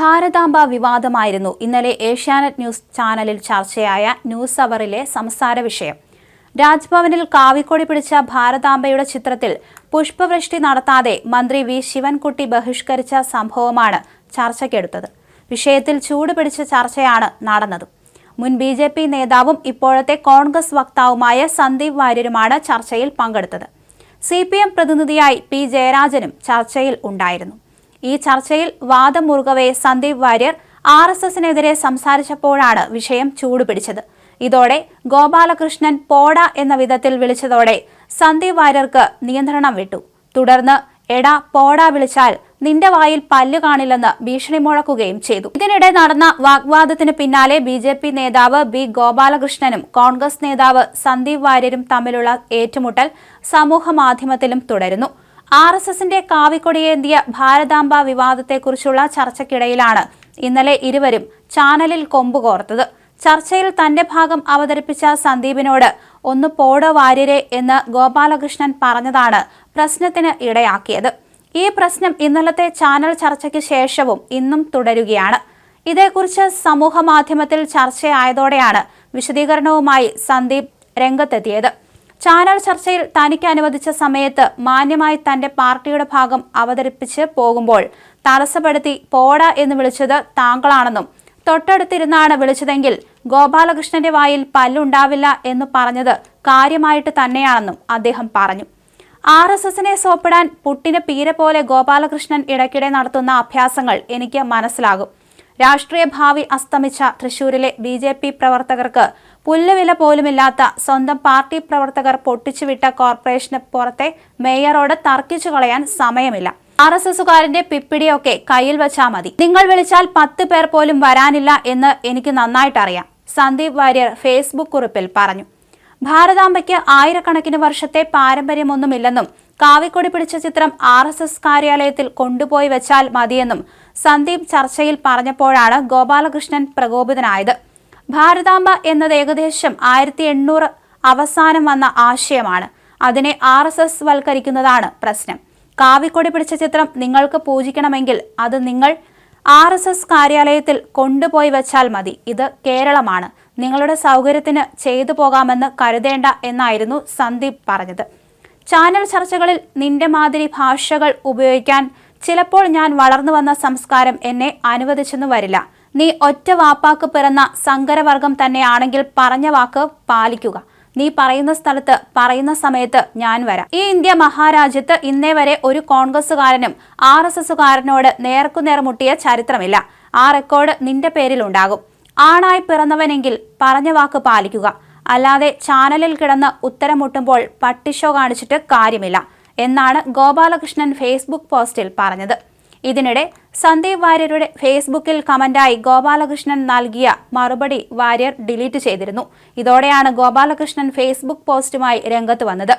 ഭാരതാംബ വിവാദമായിരുന്നു. ഇന്നലെ ഏഷ്യാനെറ്റ് ന്യൂസ് ചാനലിൽ ചർച്ചയായ ന്യൂസ് അവറിലെ സംസാര വിഷയം. രാജ്ഭവനിൽ കാവിക്കൊടി പിടിച്ച ഭാരതാംബയുടെ ചിത്രത്തിൽ പുഷ്പവൃഷ്ടി നടത്താതെ മന്ത്രി വി ശിവൻകുട്ടി ബഹിഷ്കരിച്ച സംഭവമാണ് ചർച്ചയ്ക്കെടുത്തത്. വിഷയത്തിൽ ചൂടുപിടിച്ച ചർച്ചയാണ് നടന്നത്. മുൻ ബി ജെ പി നേതാവും ഇപ്പോഴത്തെ കോൺഗ്രസ് വക്താവുമായ സന്ദീപ് വാര്യരുമാണ് ചർച്ചയിൽ പങ്കെടുത്തത്. സി പി എം പ്രതിനിധിയായി പി ജയരാജനും ചർച്ചയിൽ ഉണ്ടായിരുന്നു. ഈ ചർച്ചയിൽ വാദം മുറുകവെ സന്ദീപ് വാര്യർ ആർ എസ് എസിനെതിരെ സംസാരിച്ചപ്പോഴാണ് വിഷയം ചൂടുപിടിച്ചത്. ഇതോടെ ഗോപാലകൃഷ്ണൻ പോട എന്ന വിധത്തിൽ വിളിച്ചതോടെ സന്ദീപ് വാര്യർക്ക് നിയന്ത്രണം വിട്ടു. തുടർന്ന് എടാ പോട വിളിച്ചാൽ നിന്റെ വായിൽ പല്ലു കാണില്ലെന്ന് ഭീഷണി മുഴക്കുകയും ചെയ്തു. ഇതിനിടെ നടന്ന വാഗ്വാദത്തിന് പിന്നാലെ ബി ജെ പി നേതാവ് ബി ഗോപാലകൃഷ്ണനും കോൺഗ്രസ് നേതാവ് സന്ദീപ് വാര്യരും തമ്മിലുള്ള ഏറ്റുമുട്ടൽ സമൂഹ മാധ്യമത്തിലും തുടരുന്നു. ആർ എസ് എസിന്റെ കാവിക്കൊടിയേന്തിയ ഭാരതാംബ വിവാദത്തെക്കുറിച്ചുള്ള ചർച്ചയ്ക്കിടയിലാണ് ഇന്നലെ ഇരുവരും ചാനലിൽ കൊമ്പുകോർത്തത് ചർച്ചയിൽ തന്റെ ഭാഗം അവതരിപ്പിച്ച സന്ദീപിനോട് ഒന്ന് പോടോ വാര്യരെ എന്ന് ഗോപാലകൃഷ്ണൻ പറഞ്ഞതാണ് പ്രശ്നത്തിന് ഇടയാക്കിയത്. ഈ പ്രശ്നം ഇന്നലത്തെ ചാനൽ ചർച്ചയ്ക്ക് ശേഷവും ഇന്നും തുടരുകയാണ്. ഇതേക്കുറിച്ച് സമൂഹ മാധ്യമത്തിൽ ചർച്ചയായതോടെയാണ് വിശദീകരണവുമായി സന്ദീപ് രംഗത്തെത്തിയത്. ചാനൽ ചർച്ചയിൽ തനിക്ക് അനുവദിച്ച സമയത്ത് മാന്യമായി തന്റെ പാർട്ടിയുടെ ഭാഗം അവതരിപ്പിച്ച് പോകുമ്പോൾ തടസ്സപ്പെടുത്തി പോട എന്ന് വിളിച്ചത് താങ്കളാണെന്നും തൊട്ടടുത്തിരുന്നാണ് വിളിച്ചതെങ്കിൽ ഗോപാലകൃഷ്ണന്റെ വായിൽ പല്ലുണ്ടാവില്ല എന്ന് പറഞ്ഞത് കാര്യമായിട്ട് തന്നെയാണെന്നും അദ്ദേഹം പറഞ്ഞു. ആർ എസ് എസിനെ സോപ്പിടാൻ പുട്ടിന് പീരെ പോലെ ഗോപാലകൃഷ്ണൻ ഇടയ്ക്കിടെ നടത്തുന്ന അഭ്യാസങ്ങൾ എനിക്ക് മനസ്സിലാകും. രാഷ്ട്രീയ ഭാവി അസ്തമിച്ച തൃശൂരിലെ ബി പ്രവർത്തകർക്ക് പുല്ലുവില പോലുമില്ലാത്ത സ്വന്തം പാർട്ടി പ്രവർത്തകർ പൊട്ടിച്ചുവിട്ട കോർപ്പറേഷന് പുറത്തെ മേയറോട് തർക്കിച്ചു കളയാൻ സമയമില്ല. ആർ എസ് എസുകാരന്റെ പിപ്പിടിയൊക്കെ കയ്യിൽ വെച്ചാൽ മതി. നിങ്ങൾ വിളിച്ചാൽ പത്ത് പേർ പോലും വരാനില്ല എന്ന് എനിക്ക് നന്നായിട്ടറിയാം സന്ദീപ് വാര്യർ ഫേസ്ബുക്ക് കുറിപ്പിൽ പറഞ്ഞു. ഭാരതാംബയ്ക്ക് ആയിരക്കണക്കിന് വർഷത്തെ പാരമ്പര്യമൊന്നുമില്ലെന്നും കാവിക്കൊടി പിടിച്ച ചിത്രം ആർ എസ് എസ് കാര്യാലയത്തിൽ കൊണ്ടുപോയി വെച്ചാൽ മതിയെന്നും സന്ദീപ് ചർച്ചയിൽ പറഞ്ഞപ്പോഴാണ് ഗോപാലകൃഷ്ണൻ പ്രകോപിതനായത്. ഭാരതാംബ എന്നത് ഏകദേശം ആയിരത്തി എണ്ണൂറ് അവസാനം വന്ന ആശയമാണ്. അതിനെ ആർ എസ് എസ് വൽക്കരിക്കുന്നതാണ് പ്രശ്നം. കാവിക്കൊടി പിടിച്ച ചിത്രം നിങ്ങൾക്ക് പൂജിക്കണമെങ്കിൽ അത് നിങ്ങൾ ആർ എസ് എസ് കാര്യാലയത്തിൽ കൊണ്ടുപോയി വെച്ചാൽ മതി. ഇത് കേരളമാണ്. നിങ്ങളുടെ സൗകര്യത്തിന് ചെയ്തു പോകാമെന്ന് കരുതേണ്ട എന്നായിരുന്നു സന്ദീപ് പറഞ്ഞത്. ചാനൽ ചർച്ചകളിൽ നിന്റെ മാതിരി ഭാഷകൾ ഉപയോഗിക്കാൻ ചിലപ്പോൾ ഞാൻ വളർന്നു വന്ന സംസ്കാരം എന്നെ അനുവദിച്ചെന്ന് വരില്ല. നീ ഒറ്റ വാപ്പാക്ക് പിറന്ന സങ്കരവർഗം തന്നെയാണെങ്കിൽ പറഞ്ഞ വാക്ക് പാലിക്കുക. നീ പറയുന്ന സ്ഥലത്ത് പറയുന്ന സമയത്ത് ഞാൻ വരാം. ഈ ഇന്ത്യ മഹാരാജ്യത്ത് ഇന്നേ വരെ ഒരു കോൺഗ്രസുകാരനും ആർ എസ് എസുകാരനോട് നേർക്കുനേർ മുട്ടിയ ചരിത്രമില്ല. ആ റെക്കോർഡ് നിന്റെ പേരിൽ ഉണ്ടാകും ആണായി പിറന്നവനെങ്കിൽ പറഞ്ഞ വാക്ക് പാലിക്കുക. അല്ലാതെ ചാനലിൽ കിടന്ന് ഉത്തരം മുട്ടുമ്പോൾ പട്ടിഷോ കാണിച്ചിട്ട് കാര്യമില്ല. എന്നാണ് ഗോപാലകൃഷ്ണൻ ഫേസ്ബുക്ക് പോസ്റ്റിൽ പറഞ്ഞത്. ഇതിനിടെ സന്ദീപ് വാര്യരുടെ ഫേസ്ബുക്കിൽ കമന്റായി ഗോപാലകൃഷ്ണൻ നൽകിയ മറുപടി വാര്യർ ഡിലീറ്റ് ചെയ്തിരുന്നു. ഇതോടെയാണ് ഗോപാലകൃഷ്ണൻ ഫേസ്ബുക്ക് പോസ്റ്റുമായി രംഗത്ത് വന്നത്.